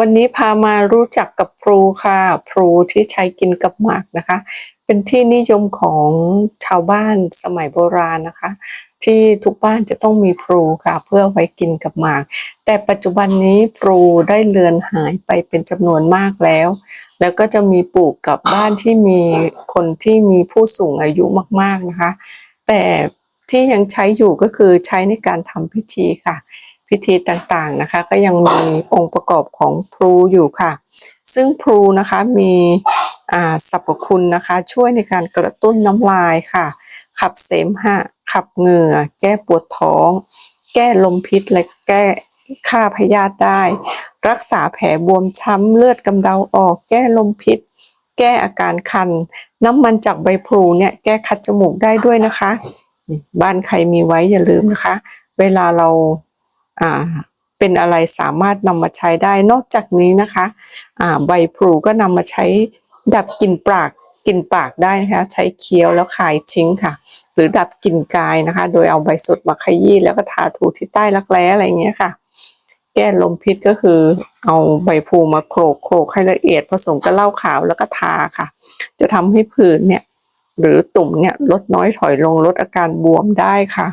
วันนี้พามารู้จักกับพลูค่ะ พลูที่ใช้กินกับหมากนะคะ เป็นที่นิยมของชาวบ้านสมัยโบราณนะคะ ที่ทุกบ้านจะต้องมีพลูค่ะ เพื่อไว้กินกับหมาก แต่ปัจจุบันนี้พลูได้เลือนหายไปเป็นจำนวนมากแล้ว แล้วก็จะมีปลูกกับบ้านที่มีคนที่มีผู้สูงอายุมากๆนะคะ แต่ที่ยังใช้อยู่ก็คือใช้ในการทำพิธีค่ะ พิธีต่างๆนะคะ ก็ยังมีองค์ประกอบของพลูอยู่ค่ะ ซึ่งพลูนะคะมีสรรพคุณนะคะ ช่วยในการกระตุ้นน้ำลายค่ะ ขับเสมหะ ขับเหงื่อ แก้ปวดท้อง แก้ลมพิษและแก้ฆ่าพยาธิได้ รักษาแผลบวมช้ำเลือดกำเดาออก แก้ลมพิษ แก้อาการคัน น้ำมันจากใบพลูเนี่ยแก้คัดจมูกได้ด้วยนะคะ บ้านใครมีไว้อย่าลืมนะคะ เวลาเรา เป็นอะไรสามารถนำมาใช้ได้นอกจากนี้นะคะใบพลูก็นำมาใช้ดับกลิ่นปากกลิ่นปากได้นะคะ ใช้เคี้ยวแล้วคายทิ้งค่ะ หรือดับกลิ่นกายนะคะ โดยเอาใบสดมาขยี้แล้วก็ทาถูที่ใต้รักแร้อะไรอย่างเงี้ยค่ะ แก้ลมพิษก็คือเอาใบพลูมาโขลกโขลกให้ละเอียดผสมกับเหล้าขาวแล้วก็ทาค่ะ จะทำให้ผื่นเนี่ยหรือตุ่มเนี่ยลดน้อยถอยลงลดอาการบวมได้ค่ะ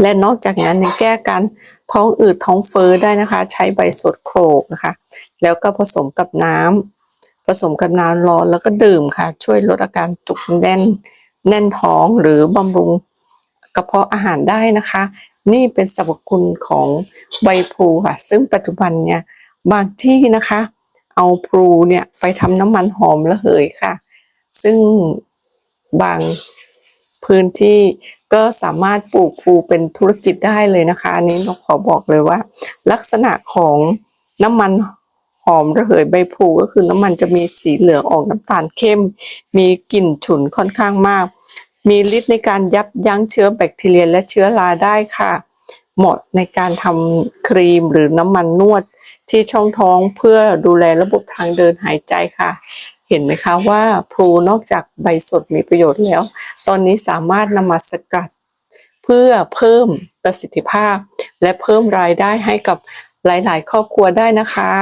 และนอกจากนั้นยังแก้การท้องอืดท้องเฟ้อได้นะคะ ใช้ใบสดโขลกนะคะ แล้วก็ผสมกับน้ำผสมกับน้ำร้อนแล้วก็ดื่มค่ะ ช่วยลดอาการจุกแน่น แน่นท้องหรือบำรุงกระเพาะอาหารได้นะคะ นี่เป็นสรรพคุณของใบพลูค่ะ ซึ่งปัจจุบันเนี่ยบางที่นะคะ เอาพลูเนี่ยไปทำน้ำมันหอมระเหยค่ะ ซึ่งบาง พื้นที่ก็สามารถปลูกพลูเป็นธุรกิจได้เลยนะคะ อันนี้นกขอบอกเลยว่า ลักษณะของน้ำมันหอมระเหยใบพลูก็คือน้ำมันจะมีสีเหลืองออกน้ำตาลเข้ม มีกลิ่นฉุนค่อนข้างมาก มีฤทธิ์ในการยับยั้งเชื้อแบคทีเรียและเชื้อราได้ค่ะ เหมาะในการทำครีมหรือน้ำมันนวดที่ช่องท้องเพื่อดูแลระบบทางเดินหายใจค่ะ เห็นไหมคะว่าพลูนอกจากใบสดมีประโยชน์แล้ว ตอนนี้สามารถนำมาสกัด เพื่อเพิ่มประสิทธิภาพ และเพิ่มรายได้ให้กับหลาย ๆ ครอบครัวได้นะคะ